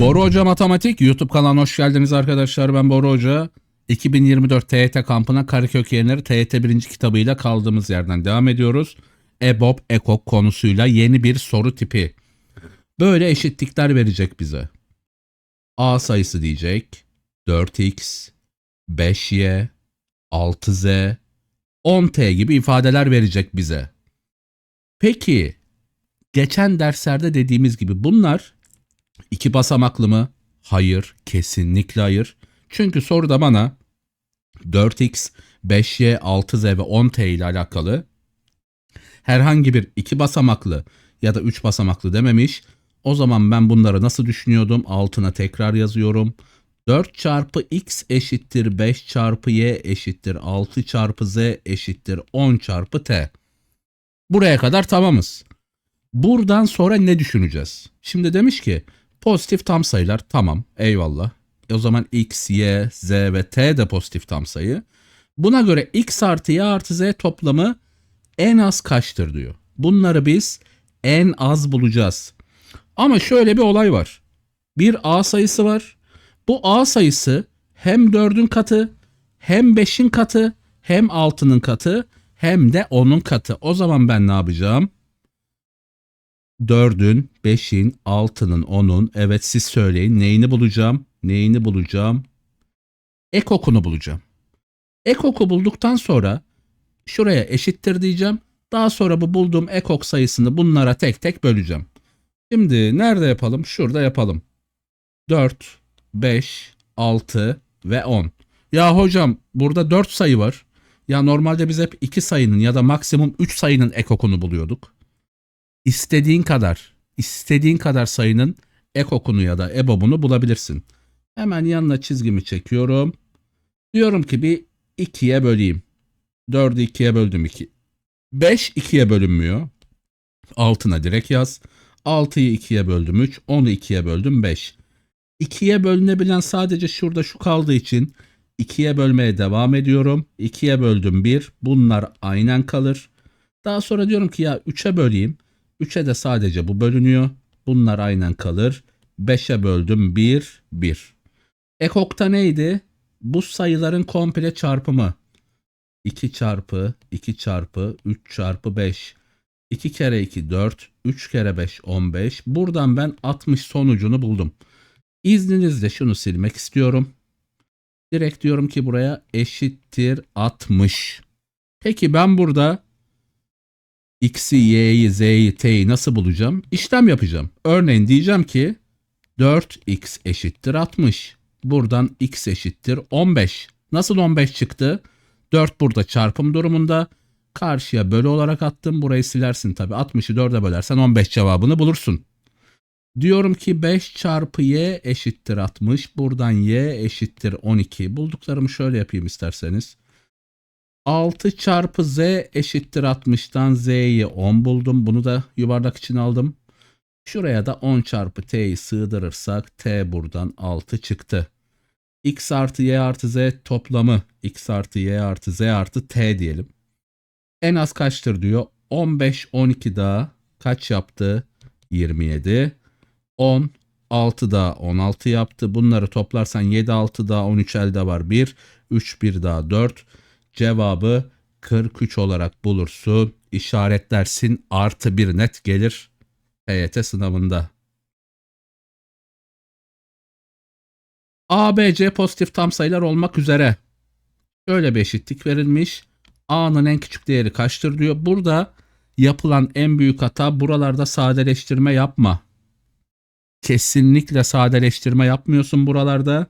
Boru Hoca Matematik YouTube kanalına hoş geldiniz arkadaşlar. Ben Boru Hoca. 2024 TYT kampına Karekök Yayınları TYT 1. kitabıyla kaldığımız yerden devam ediyoruz. EBOB EKOK konusuyla yeni bir soru tipi. Böyle eşitlikler verecek bize. A sayısı diyecek. 4x, 5y, 6z, 10t gibi ifadeler verecek bize. Peki geçen derslerde dediğimiz gibi bunlar İki basamaklı mı? Hayır, kesinlikle hayır. Çünkü soruda bana 4x, 5y, 6z ve 10t ile alakalı herhangi bir iki basamaklı ya da üç basamaklı dememiş. O zaman ben bunları nasıl düşünüyordum? Altına tekrar yazıyorum. 4 çarpı x eşittir 5 çarpı y eşittir 6 çarpı z eşittir 10 çarpı t. Buraya kadar tamamız. Buradan sonra ne düşüneceğiz? Şimdi demiş ki pozitif tam sayılar tamam eyvallah. O zaman x, y, z ve t de pozitif tam sayı. Buna göre x artı y artı z toplamı en az kaçtır diyor. Bunları biz en az bulacağız. Ama şöyle bir olay var. Bir a sayısı var. Bu a sayısı hem 4'ün katı, hem 5'in katı, hem 6'nın katı, hem de 10'un katı. O zaman ben ne yapacağım? 4'ün, 5'in, 6'nın, 10'un. Evet siz söyleyin. Neyini bulacağım? Neyini bulacağım? Ekokunu bulacağım. Ekoku bulduktan sonra şuraya eşittir diyeceğim. Daha sonra bu bulduğum ekok sayısını bunlara tek tek böleceğim. Şimdi nerede yapalım? Şurada yapalım. 4, 5, 6 ve 10. Ya hocam burada 4 sayı var. Ya normalde biz hep 2 sayının ya da maksimum 3 sayının ekokunu buluyorduk istediğin kadar, istediğin kadar sayının ekokunu ya da ebobunu bulabilirsin. Hemen yanına çizgimi çekiyorum. Diyorum ki bir 2'ye böleyim. 4'ü 2'ye böldüm 2. 5 2'ye bölünmüyor. Altına direkt yaz. 6'yı 2'ye böldüm 3. 10'u 2'ye böldüm 5. 2'ye bölünebilen sadece şurada şu kaldığı için 2'ye bölmeye devam ediyorum. 2'ye böldüm 1. Bunlar aynen kalır. Daha sonra diyorum ki ya 3'e böleyim. 3'e de sadece bu bölünüyor. Bunlar aynen kalır. 5'e böldüm 1, 1. Ekokta neydi? Bu sayıların komple çarpımı. 2 çarpı 2 çarpı 3 çarpı 5. 2 kere 2 4, 3 kere 5 15. Buradan ben 60 sonucunu buldum. İzninizle şunu silmek istiyorum. Direkt diyorum ki buraya eşittir 60. Peki ben burada x'i, y'yi, z'yi, t'yi nasıl bulacağım? İşlem yapacağım. Örneğin diyeceğim ki 4x eşittir 60. Buradan x eşittir 15. Nasıl 15 çıktı? 4 burada çarpım durumunda. Karşıya bölü olarak attım. Burayı silersin tabi. 60'ı 4'e bölersen 15 cevabını bulursun. Diyorum ki 5 çarpı y eşittir 60. Buradan y eşittir 12. Bulduklarımı şöyle yapayım isterseniz. 6 çarpı z eşittir 60'tan z'yi 10 buldum. Bunu da yuvarlak için aldım. Şuraya da 10 çarpı t'yi sığdırırsak t buradan 6 çıktı. x artı y artı z toplamı x artı y artı z artı t diyelim. En az kaçtır diyor. 15 12 daha kaç yaptı? 27. 10 6 daha 16 yaptı. Bunları toplarsan 7 6 daha 13 elde var 1. 3 1 daha 4. Cevabı 43 olarak bulursun. İşaretlersin artı bir net gelir HYT sınavında. A, B, C pozitif tam sayılar olmak üzere. Şöyle bir eşitlik verilmiş. A'nın en küçük değeri kaçtır diyor. Burada yapılan en büyük hata buralarda sadeleştirme yapma. Kesinlikle sadeleştirme yapmıyorsun buralarda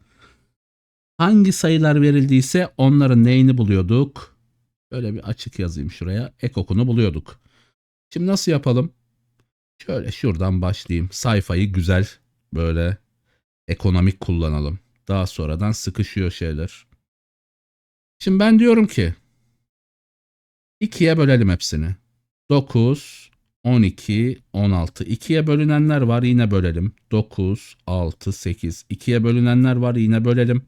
hangi sayılar verildiyse onların neyini buluyorduk? Şöyle bir açık yazayım şuraya. Ekokunu buluyorduk. Şimdi nasıl yapalım? Şöyle şuradan başlayayım. Sayfayı güzel böyle ekonomik kullanalım. Daha sonradan sıkışıyor şeyler. Şimdi ben diyorum ki 2'ye bölelim hepsini. 9, 12, 16. 2'ye bölünenler var yine bölelim. 9, 6, 8. 2'ye bölünenler var yine bölelim.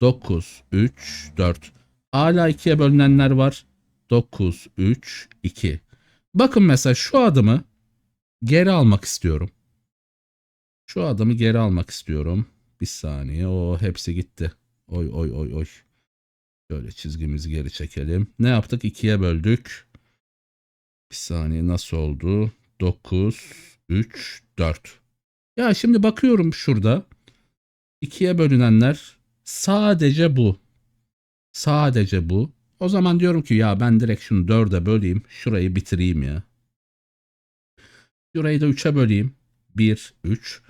9, 3, 4. Hala 2'ye bölünenler var. 9, 3, 2. Bakın mesela şu adımı geri almak istiyorum. Şu adımı geri almak istiyorum. Bir saniye. O hepsi gitti. Oy oy oy oy. Şöyle çizgimizi geri çekelim. Ne yaptık? İkiye böldük. Bir saniye nasıl oldu? 9, 3, 4. Ya şimdi bakıyorum şurada. İkiye bölünenler sadece bu. Sadece bu. O zaman diyorum ki ya ben direkt şunu 4'e böleyim. Şurayı bitireyim ya. Şurayı da 3'e böleyim. 1, 3.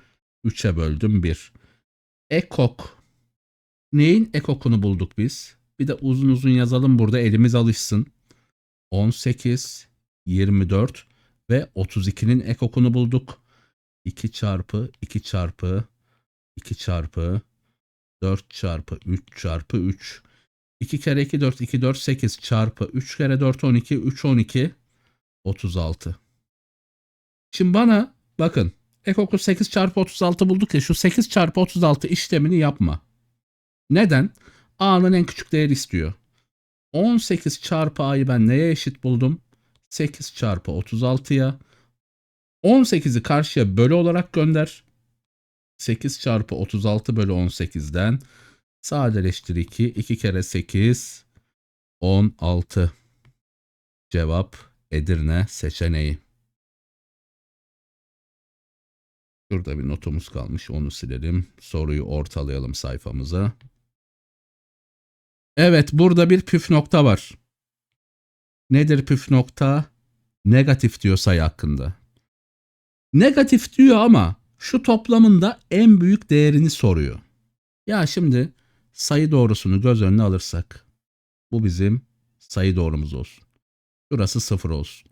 3'e böldüm 1. Ekok. Neyin ekokunu bulduk biz? Bir de uzun uzun yazalım burada elimiz alışsın. 18, 24 ve 32'nin ekokunu bulduk. 2 çarpı 2 çarpı 2 çarpı 4 çarpı 3 çarpı 3. 2 kere 2 4 2 4 8 çarpı 3 kere 4 12 3 12 36. Şimdi bana bakın ekoku 8 çarpı 36 bulduk ya şu 8 çarpı 36 işlemini yapma. Neden? A'nın en küçük değeri istiyor. 18 çarpı A'yı ben neye eşit buldum? 8 çarpı 36'ya. 18'i karşıya bölü olarak gönder. 8 çarpı 36 bölü 18'den sadeleştir 2. 2 kere 8 16. Cevap Edirne seçeneği. Şurada bir notumuz kalmış onu silelim. Soruyu ortalayalım sayfamıza. Evet burada bir püf nokta var. Nedir püf nokta? Negatif diyor sayı hakkında. Negatif diyor ama şu toplamında en büyük değerini soruyor. Ya şimdi sayı doğrusunu göz önüne alırsak. Bu bizim sayı doğrumuz olsun. Şurası 0 olsun.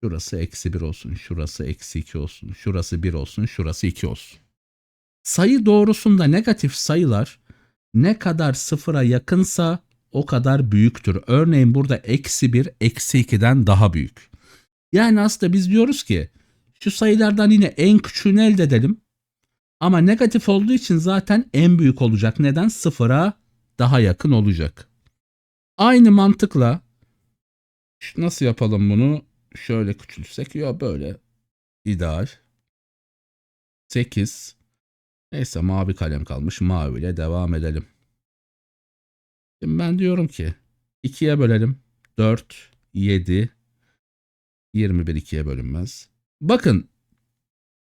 Şurası eksi 1 olsun. Şurası eksi 2 olsun. Şurası 1 olsun. Şurası 2 olsun. Sayı doğrusunda negatif sayılar ne kadar sıfıra yakınsa o kadar büyüktür. Örneğin burada eksi 1 eksi 2'den daha büyük. Yani aslında biz diyoruz ki şu sayılardan yine en küçüğünü elde edelim. Ama negatif olduğu için zaten en büyük olacak. Neden? Sıfıra daha yakın olacak. Aynı mantıkla nasıl yapalım bunu? Şöyle küçültsek ya böyle ideal. 8 Neyse mavi kalem kalmış. Maviyle devam edelim. Şimdi ben diyorum ki 2'ye bölelim. 4, 7, 21 2'ye bölünmez. Bakın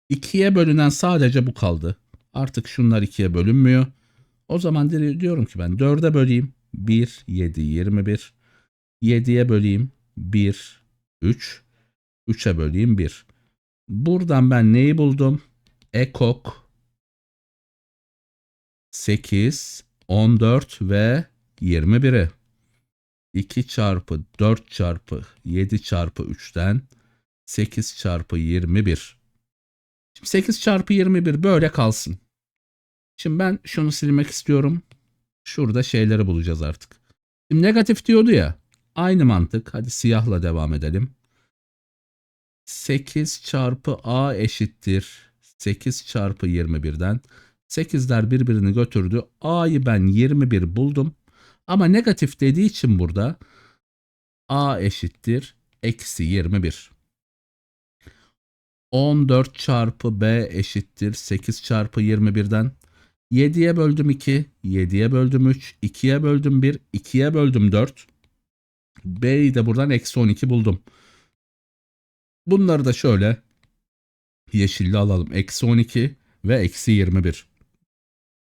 2'ye bölünen sadece bu kaldı. Artık şunlar 2'ye bölünmüyor. O zaman diyorum ki ben 4'e böleyim. 1, 7, 21. 7'ye böleyim. 1, 3. 3'e böleyim 1. Buradan ben neyi buldum? Ekok 8, 14 ve 21'i. 2 çarpı 4 çarpı 7 çarpı 3'ten 8 çarpı 21. Şimdi 8 çarpı 21 böyle kalsın. Şimdi ben şunu silmek istiyorum. Şurada şeyleri bulacağız artık. Şimdi negatif diyordu ya. Aynı mantık. Hadi siyahla devam edelim. 8 çarpı a eşittir. 8 çarpı 21'den 8'ler birbirini götürdü. A'yı ben 21 buldum. Ama negatif dediği için burada A eşittir. Eksi 21. 14 çarpı B eşittir. 8 çarpı 21'den 7'ye böldüm 2. 7'ye böldüm 3. 2'ye böldüm 1. 2'ye böldüm 4. B'yi de buradan eksi 12 buldum. Bunları da şöyle yeşille alalım. Eksi 12 ve eksi 21.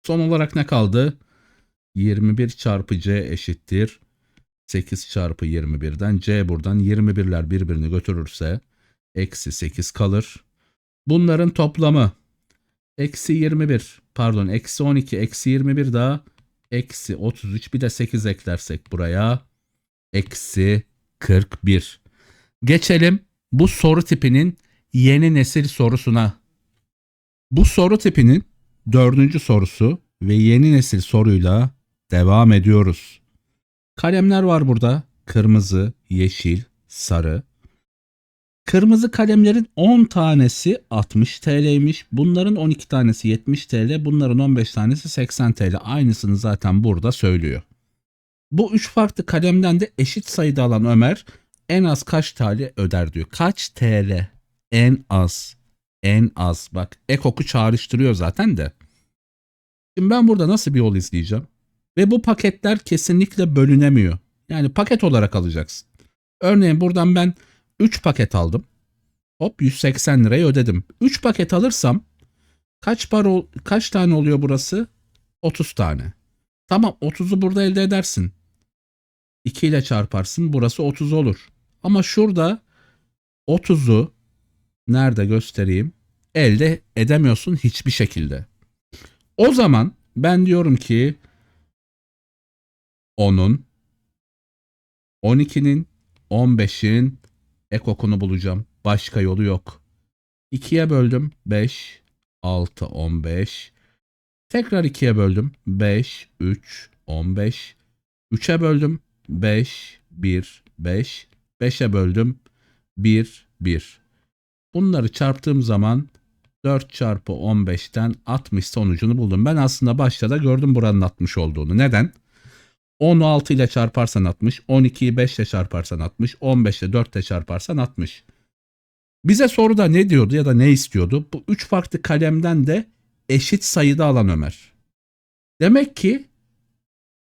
Son olarak ne kaldı? 21 çarpı c eşittir. 8 çarpı 21'den c buradan 21'ler birbirini götürürse eksi 8 kalır. Bunların toplamı eksi 21 pardon eksi 12 eksi 21 daha eksi 33 bir de 8 eklersek buraya eksi 41. Geçelim bu soru tipinin yeni nesil sorusuna. Bu soru tipinin dördüncü sorusu ve yeni nesil soruyla devam ediyoruz. Kalemler var burada. Kırmızı, yeşil, sarı. Kırmızı kalemlerin 10 tanesi 60 TL'ymiş. Bunların 12 tanesi 70 TL. Bunların 15 tanesi 80 TL. Aynısını zaten burada söylüyor. Bu üç farklı kalemden de eşit sayıda alan Ömer en az kaç TL öder diyor. Kaç TL en az En az. Bak ekoku çağrıştırıyor zaten de. Şimdi ben burada nasıl bir yol izleyeceğim? Ve bu paketler kesinlikle bölünemiyor. Yani paket olarak alacaksın. Örneğin buradan ben 3 paket aldım. Hop 180 lirayı ödedim. 3 paket alırsam kaç para kaç tane oluyor burası? 30 tane. Tamam 30'u burada elde edersin. 2 ile çarparsın burası 30 olur. Ama şurada 30'u nerede göstereyim? Elde edemiyorsun hiçbir şekilde. O zaman ben diyorum ki 10'un 12'nin 15'in ekokunu bulacağım. Başka yolu yok. 2'ye böldüm 5 6 15 Tekrar 2'ye böldüm 5 3 15 3'e böldüm 5 1 5 5'e böldüm 1 1 Bunları çarptığım zaman 4 çarpı 15'ten 60 sonucunu buldum. Ben aslında başta da gördüm buranın 60 olduğunu. Neden? 10'u 6 ile çarparsan 60, 12'yi 5 ile çarparsan 60, 15 ile 4 ile çarparsan 60. Bize soruda ne diyordu ya da ne istiyordu? Bu 3 farklı kalemden de eşit sayıda alan Ömer. Demek ki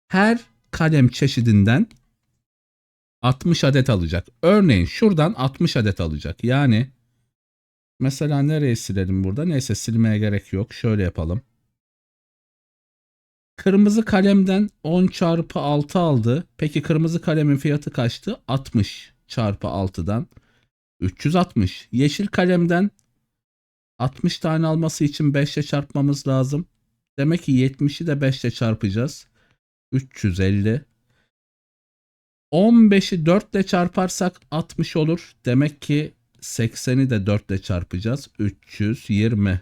her kalem çeşidinden 60 adet alacak. Örneğin şuradan 60 adet alacak. Yani mesela nereye silelim burada? Neyse silmeye gerek yok. Şöyle yapalım. Kırmızı kalemden 10 çarpı 6 aldı. Peki kırmızı kalemin fiyatı kaçtı? 60 çarpı 6'dan 360. Yeşil kalemden 60 tane alması için 5 ile çarpmamız lazım. Demek ki 70'i de 5 ile çarpacağız. 350. 15'i 4 ile çarparsak 60 olur. Demek ki 80'i de 4 ile çarpacağız. 320.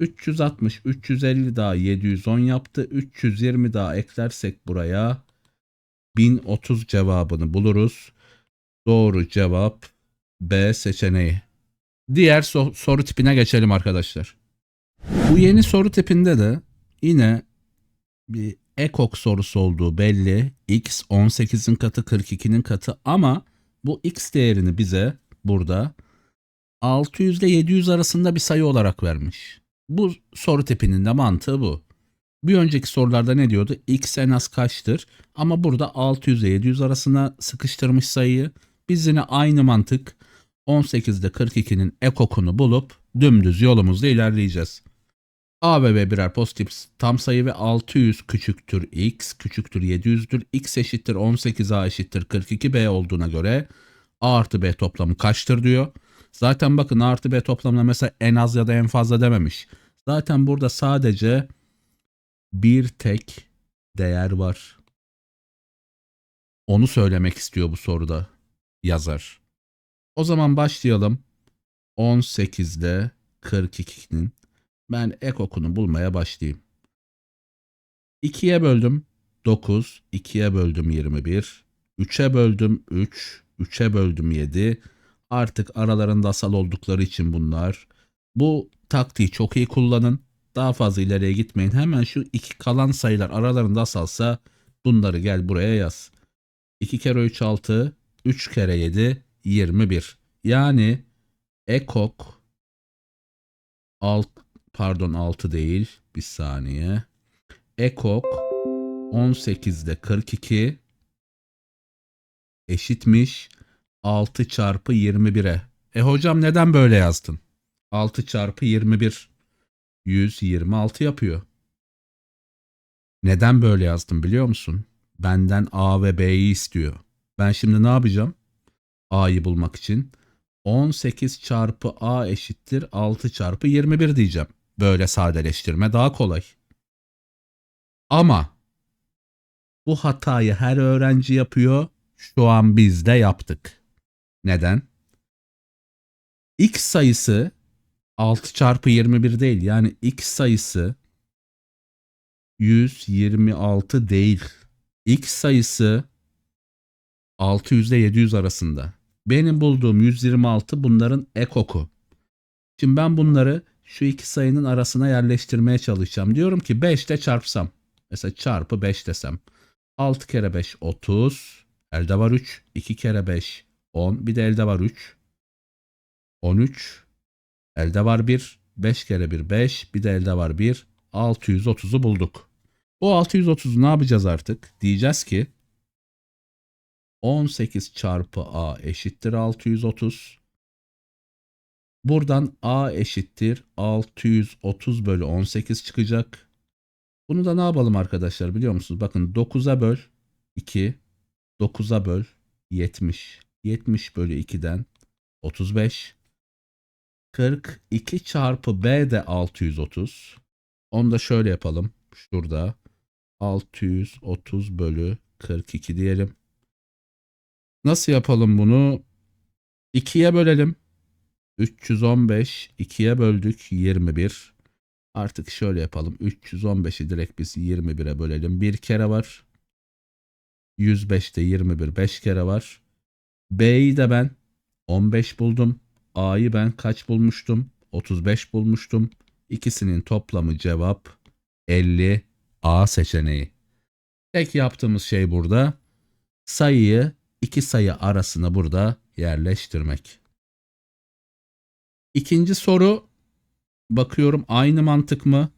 360, 350 daha 710 yaptı. 320 daha eklersek buraya 1030 cevabını buluruz. Doğru cevap B seçeneği. Diğer so- soru tipine geçelim arkadaşlar. Bu yeni soru tipinde de yine bir ekok sorusu olduğu belli. X 18'in katı 42'nin katı ama bu x değerini bize burada 600 ile 700 arasında bir sayı olarak vermiş. Bu soru tipinin de mantığı bu. Bir önceki sorularda ne diyordu? X en az kaçtır? Ama burada 600 ile 700 arasına sıkıştırmış sayıyı. Biz yine aynı mantık 18'de 42'nin ekokunu bulup dümdüz yolumuzda ilerleyeceğiz. A ve B birer pozitif tam sayı ve 600 küçüktür x küçüktür 700'dür. x eşittir 18a eşittir 42b olduğuna göre a artı b toplamı kaçtır diyor. Zaten bakın artı b toplamına mesela en az ya da en fazla dememiş. Zaten burada sadece bir tek değer var. Onu söylemek istiyor bu soruda yazar. O zaman başlayalım. 18'de 42'nin ben ekokunu bulmaya başlayayım. 2'ye böldüm 9, 2'ye böldüm 21, 3'e böldüm 3, 3'e böldüm 7. Artık aralarında asal oldukları için bunlar. Bu taktiği çok iyi kullanın. Daha fazla ileriye gitmeyin. Hemen şu iki kalan sayılar aralarında asalsa bunları gel buraya yaz. 2 kere 3 6, 3 kere 7 21. Yani ekok alt pardon 6 değil bir saniye. Ekok 18'de 42 eşitmiş 6 çarpı 21'e. E hocam neden böyle yazdın? 6 çarpı 21 126 yapıyor. Neden böyle yazdım biliyor musun? Benden A ve B'yi istiyor. Ben şimdi ne yapacağım? A'yı bulmak için 18 çarpı A eşittir 6 çarpı 21 diyeceğim. Böyle sadeleştirme daha kolay. Ama bu hatayı her öğrenci yapıyor. Şu an biz de yaptık. Neden? X sayısı 6 çarpı 21 değil. Yani X sayısı 126 değil. X sayısı 600 ile 700 arasında. Benim bulduğum 126 bunların ekoku. Şimdi ben bunları şu iki sayının arasına yerleştirmeye çalışacağım. Diyorum ki 5 ile çarpsam. Mesela çarpı 5 desem. 6 kere 5 30. Elde var 3. 2 kere 5 10. Bir de elde var 3. 13. Elde var 1. 5 kere 1 5. Bir de elde var 1. 630'u bulduk. Bu 630'u ne yapacağız artık? Diyeceğiz ki 18 çarpı a eşittir 630. Buradan a eşittir 630 bölü 18 çıkacak. Bunu da ne yapalım arkadaşlar biliyor musunuz? Bakın 9'a böl 2. 9'a böl 70. 70 bölü 2'den 35. 42 çarpı b de 630. Onu da şöyle yapalım. Şurada 630 bölü 42 diyelim. Nasıl yapalım bunu? 2'ye bölelim. 315 2'ye böldük 21. Artık şöyle yapalım. 315'i direkt biz 21'e bölelim. Bir kere var. 105'te 21 5 kere var. B'yi de ben 15 buldum. A'yı ben kaç bulmuştum? 35 bulmuştum. İkisinin toplamı cevap 50 A seçeneği. Tek yaptığımız şey burada sayıyı iki sayı arasına burada yerleştirmek. İkinci soru bakıyorum aynı mantık mı?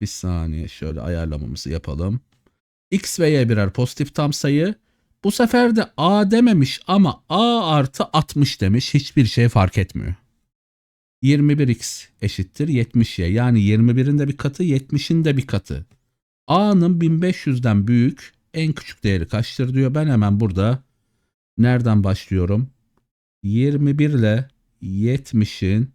Bir saniye şöyle ayarlamamızı yapalım. X ve Y birer pozitif tam sayı. Bu sefer de A dememiş ama A artı 60 demiş. Hiçbir şey fark etmiyor. 21x eşittir 70y. Yani 21'in de bir katı 70'in de bir katı. A'nın 1500'den büyük en küçük değeri kaçtır diyor. Ben hemen burada nereden başlıyorum? 21 ile 70'in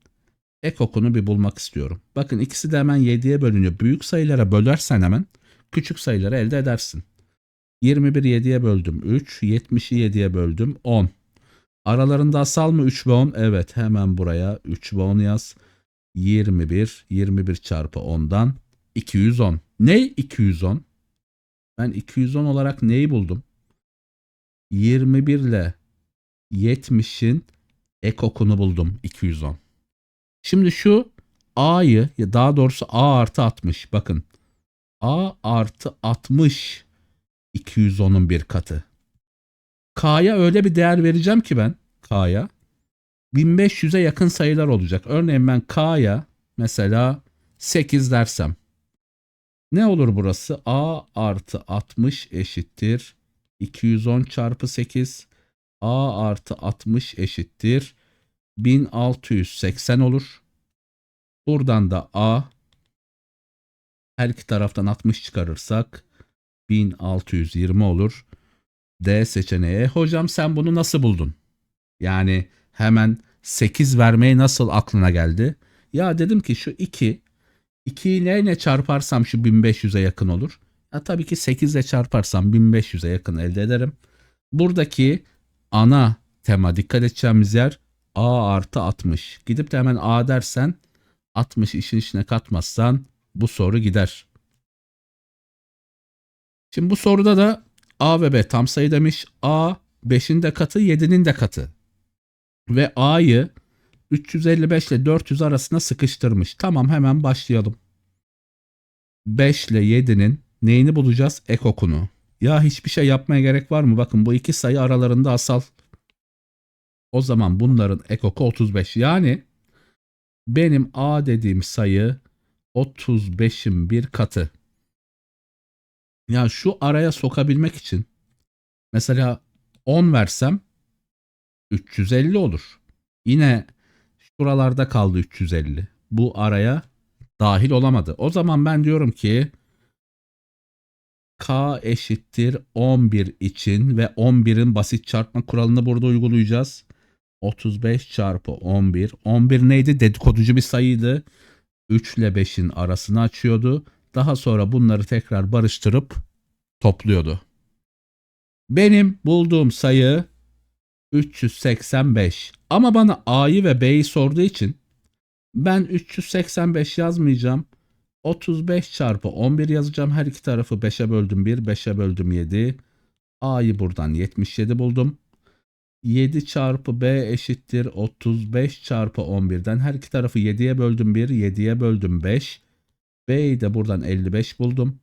ekokunu bir bulmak istiyorum. Bakın ikisi de hemen 7'ye bölünüyor. Büyük sayılara bölersen hemen küçük sayıları elde edersin. 21 7'ye böldüm 3, 70'i 7'ye böldüm 10. Aralarında asal mı 3 ve 10? Evet hemen buraya 3 ve 10 yaz. 21, 21 çarpı 10'dan 210. Ne 210? Ben 210 olarak neyi buldum? 21 ile 70'in ekokunu buldum 210. Şimdi şu A'yı daha doğrusu A artı 60 bakın. A artı 60 210'un bir katı. K'ya öyle bir değer vereceğim ki ben K'ya 1500'e yakın sayılar olacak. Örneğin ben K'ya mesela 8 dersem ne olur burası? A artı 60 eşittir 210 çarpı 8 A artı 60 eşittir 1680 olur. Buradan da A her iki taraftan 60 çıkarırsak 1620 olur. D seçeneği. Hocam sen bunu nasıl buldun? Yani hemen 8 vermeye nasıl aklına geldi? Ya dedim ki şu 2 2'yi neyle çarparsam şu 1500'e yakın olur. Ya tabii ki 8 ile çarparsam 1500'e yakın elde ederim. Buradaki ana tema dikkat edeceğimiz yer A artı 60. Gidip de hemen A dersen 60 işin içine katmazsan bu soru gider. Şimdi bu soruda da A ve B tam sayı demiş. A 5'in de katı 7'nin de katı. Ve A'yı 355 ile 400 arasında sıkıştırmış. Tamam hemen başlayalım. 5 ile 7'nin neyini bulacağız? Ekokunu. Ya hiçbir şey yapmaya gerek var mı? Bakın bu iki sayı aralarında asal. O zaman bunların ekoku 35. Yani benim A dediğim sayı 35'in bir katı. Ya şu araya sokabilmek için mesela 10 versem 350 olur. Yine şuralarda kaldı 350. Bu araya dahil olamadı. O zaman ben diyorum ki K eşittir 11 için ve 11'in basit çarpma kuralını burada uygulayacağız. 35 çarpı 11. 11 neydi? Dedikoducu bir sayıydı. 3 ile 5'in arasını açıyordu. Daha sonra bunları tekrar barıştırıp topluyordu. Benim bulduğum sayı 385. Ama bana A'yı ve B'yi sorduğu için ben 385 yazmayacağım. 35 çarpı 11 yazacağım. Her iki tarafı 5'e böldüm 1, 5'e böldüm 7. A'yı buradan 77 buldum. 7 çarpı B eşittir 35 çarpı 11'den her iki tarafı 7'ye böldüm 1, 7'ye böldüm 5. B'yi de buradan 55 buldum.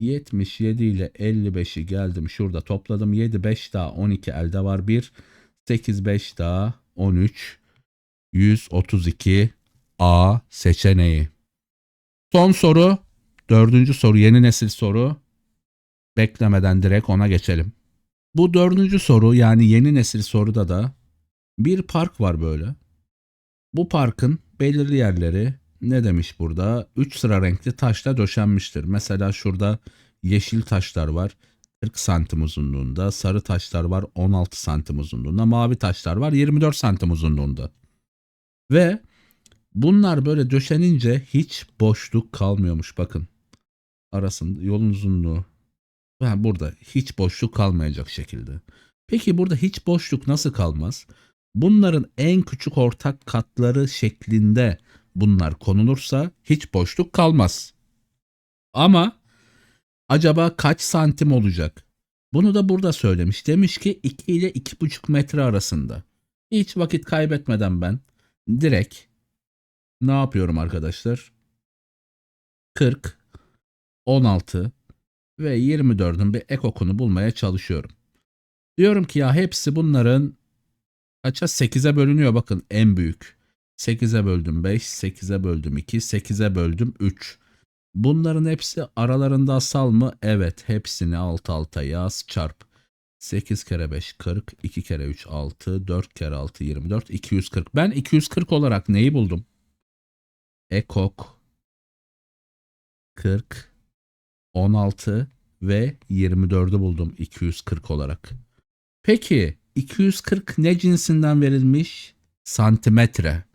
77 ile 55'i geldim şurada topladım. 7 5 daha 12 elde var 1. 8 5 daha 13. 132 A seçeneği. Son soru. Dördüncü soru yeni nesil soru. Beklemeden direkt ona geçelim. Bu dördüncü soru yani yeni nesil soruda da bir park var böyle. Bu parkın belirli yerleri ne demiş burada? 3 sıra renkli taşla döşenmiştir. Mesela şurada yeşil taşlar var. 40 santim uzunluğunda. Sarı taşlar var 16 santim uzunluğunda. Mavi taşlar var 24 santim uzunluğunda. Ve bunlar böyle döşenince hiç boşluk kalmıyormuş bakın. Arasında yolun uzunluğu. Ha, burada hiç boşluk kalmayacak şekilde. Peki burada hiç boşluk nasıl kalmaz? Bunların en küçük ortak katları şeklinde bunlar konulursa hiç boşluk kalmaz. Ama acaba kaç santim olacak? Bunu da burada söylemiş. Demiş ki 2 ile 2,5 metre arasında. Hiç vakit kaybetmeden ben direkt ne yapıyorum arkadaşlar? 40, 16 ve 24'ün bir ekokunu bulmaya çalışıyorum. Diyorum ki ya hepsi bunların kaça 8'e bölünüyor bakın en büyük. 8'e böldüm 5, 8'e böldüm 2, 8'e böldüm 3. Bunların hepsi aralarında asal mı? Evet hepsini alt alta yaz çarp. 8 kere 5 40, 2 kere 3 6, 4 kere 6 24, 240. Ben 240 olarak neyi buldum? Ekok 40, 16 ve 24'ü buldum 240 olarak. Peki 240 ne cinsinden verilmiş? Santimetre.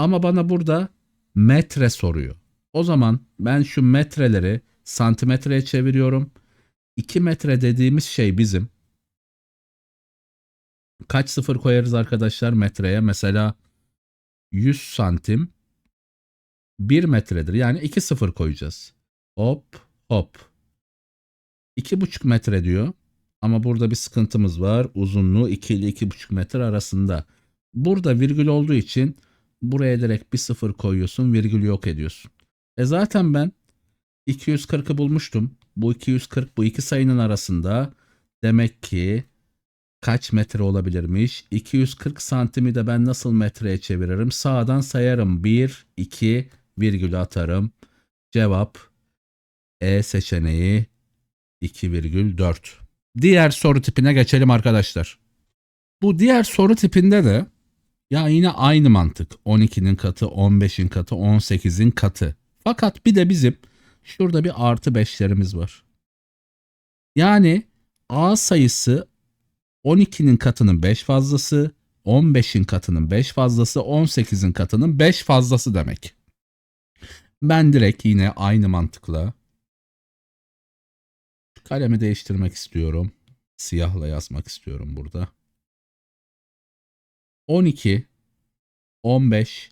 Ama bana burada metre soruyor. O zaman ben şu metreleri santimetreye çeviriyorum. 2 metre dediğimiz şey bizim. Kaç sıfır koyarız arkadaşlar metreye? Mesela 100 santim 1 metredir. Yani 2 sıfır koyacağız. Hop hop. 2,5 metre diyor. Ama burada bir sıkıntımız var. Uzunluğu 2 ile 2,5 metre arasında. Burada virgül olduğu için buraya direkt bir sıfır koyuyorsun. Virgülü yok ediyorsun. E zaten ben 240'ı bulmuştum. Bu 240 bu iki sayının arasında. Demek ki kaç metre olabilirmiş? 240 santimi de ben nasıl metreye çeviririm? Sağdan sayarım. 1, 2, virgül atarım. Cevap E seçeneği 2,4. Diğer soru tipine geçelim arkadaşlar. Bu diğer soru tipinde de ya yine aynı mantık. 12'nin katı, 15'in katı, 18'in katı. Fakat bir de bizim şurada bir artı 5'lerimiz var. Yani A sayısı 12'nin katının 5 fazlası, 15'in katının 5 fazlası, 18'in katının 5 fazlası demek. Ben direkt yine aynı mantıkla kalemi değiştirmek istiyorum. Siyahla yazmak istiyorum burada. 12, 15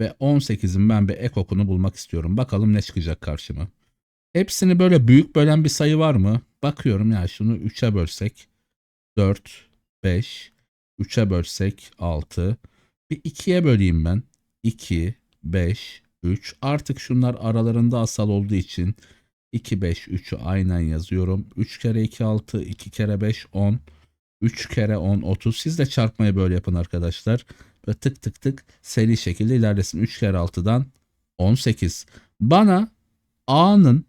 ve 18'in ben bir ekokunu bulmak istiyorum. Bakalım ne çıkacak karşıma. Hepsini böyle büyük bölen bir sayı var mı? Bakıyorum ya şunu 3'e bölsek 4, 5, 3'e bölsek 6. Bir 2'ye böleyim ben. 2, 5, 3. Artık şunlar aralarında asal olduğu için 2, 5, 3'ü aynen yazıyorum. 3 kere 2, 6, 2 kere 5, 10. 3 kere 10, 30. Siz de çarpmayı böyle yapın arkadaşlar. Ve tık tık tık seri şekilde ilerlesin. 3 kere 6'dan 18. Bana A'nın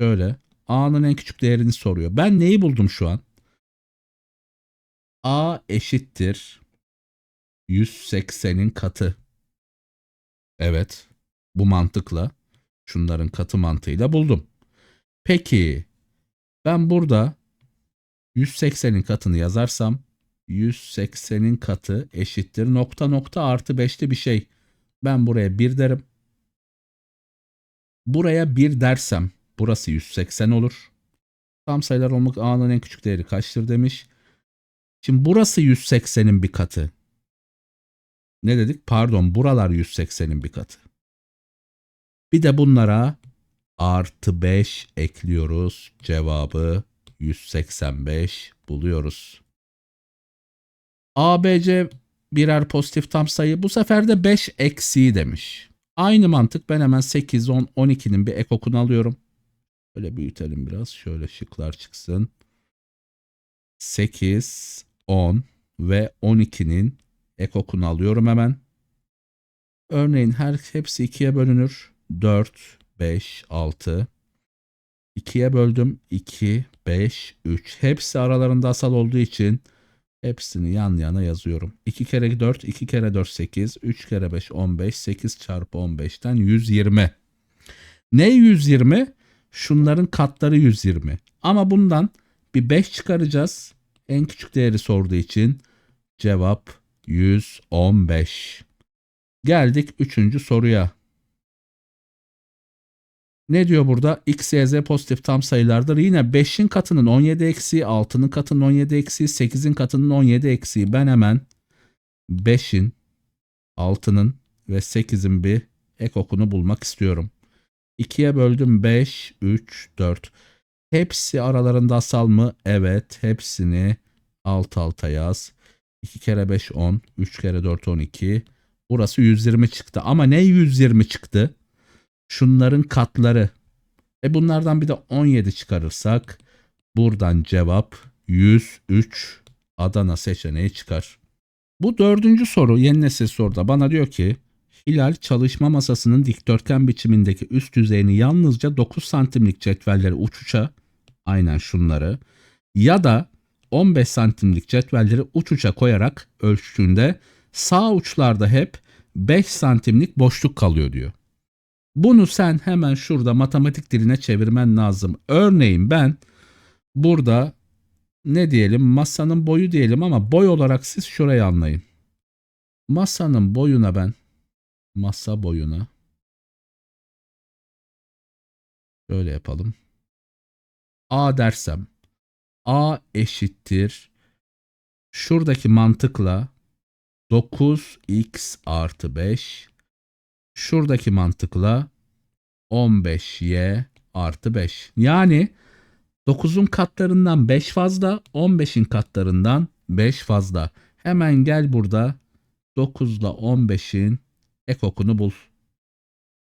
şöyle A'nın en küçük değerini soruyor. Ben neyi buldum şu an? A eşittir 180'in katı. Evet. Bu mantıkla şunların katı mantığıyla buldum. Peki ben burada 180'in katını yazarsam 180'in katı eşittir nokta nokta artı 5'li bir şey. Ben buraya 1 derim. Buraya 1 dersem burası 180 olur. Tam sayılar olmak A'nın en küçük değeri kaçtır demiş. Şimdi burası 180'in bir katı. Ne dedik? Pardon buralar 180'in bir katı. Bir de bunlara artı 5 ekliyoruz. Cevabı 185 buluyoruz. ABC birer pozitif tam sayı. Bu sefer de 5 eksiği demiş. Aynı mantık ben hemen 8, 10, 12'nin bir ekokunu alıyorum. Böyle büyütelim biraz. Şöyle şıklar çıksın. 8, 10 ve 12'nin ekokunu alıyorum hemen. Örneğin her hepsi 2'ye bölünür. 4, 5, 6. 2'ye böldüm. 2, 5, 3. Hepsi aralarında asal olduğu için hepsini yan yana yazıyorum. 2 kere 4, 2 kere 4, 8. 3 kere 5, 15. 8 çarpı 15'ten 120. Ne 120? Şunların katları 120. Ama bundan bir 5 çıkaracağız. En küçük değeri sorduğu için cevap 115. Geldik üçüncü soruya. Ne diyor burada? X, Y, Z pozitif tam sayılardır. Yine 5'in katının 17 eksiği, 6'nın katının 17 eksiği, 8'in katının 17 eksiği. Ben hemen 5'in, 6'nın ve 8'in bir ek okunu bulmak istiyorum. 2'ye böldüm 5, 3, 4. Hepsi aralarında asal mı? Evet. Hepsini alt alta yaz. 2 kere 5 10, 3 kere 4 12. Burası 120 çıktı. Ama ne 120 çıktı? Şunların katları. E bunlardan bir de 17 çıkarırsak buradan cevap 103 Adana seçeneği çıkar. Bu dördüncü soru yeni nesil soruda bana diyor ki Hilal çalışma masasının dikdörtgen biçimindeki üst yüzeyini yalnızca 9 santimlik cetvelleri uç uça aynen şunları ya da 15 santimlik cetvelleri uç uça koyarak ölçtüğünde sağ uçlarda hep 5 santimlik boşluk kalıyor diyor. Bunu sen hemen şurada matematik diline çevirmen lazım. Örneğin ben burada ne diyelim masanın boyu diyelim ama boy olarak siz şurayı anlayın. Masanın boyuna ben masa boyuna şöyle yapalım. A dersem A eşittir şuradaki mantıkla 9x artı 5 şuradaki mantıkla 15y artı 5. Yani 9'un katlarından 5 fazla, 15'in katlarından 5 fazla. Hemen gel burada 9 ile 15'in ek okunu bul.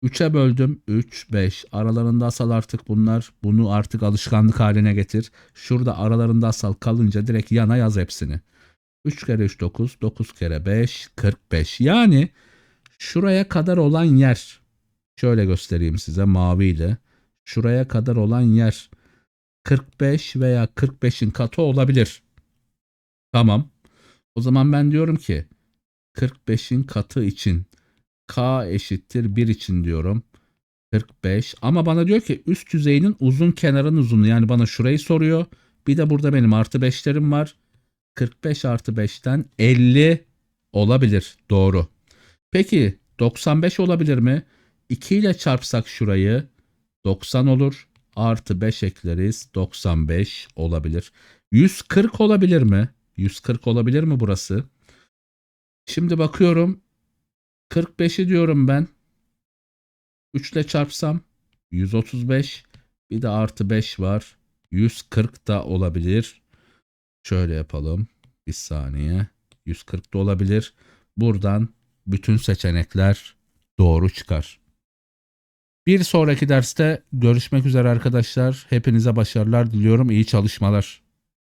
3'e böldüm 3, 5. Aralarında asal artık bunlar. Bunu artık alışkanlık haline getir. Şurada aralarında asal kalınca direkt yana yaz hepsini. 3 kere 3 9, 9 kere 5 45. Yani şuraya kadar olan yer şöyle göstereyim size maviyle. Şuraya kadar olan yer 45 veya 45'in katı olabilir. Tamam. O zaman ben diyorum ki 45'in katı için k eşittir 1 için diyorum. 45 ama bana diyor ki üst yüzeyinin uzun kenarın uzunluğu yani bana şurayı soruyor. Bir de burada benim artı 5'lerim var. 45 artı 5'ten 50 olabilir. Doğru. Peki 95 olabilir mi? 2 ile çarpsak şurayı 90 olur. Artı 5 ekleriz 95 olabilir. 140 olabilir mi? 140 olabilir mi burası? Şimdi bakıyorum 45'i diyorum ben. 3 ile çarpsam 135 bir de artı 5 var. 140 da olabilir. Şöyle yapalım. Bir saniye. 140 da olabilir. Buradan bütün seçenekler doğru çıkar. Bir sonraki derste görüşmek üzere arkadaşlar. Hepinize başarılar diliyorum. İyi çalışmalar.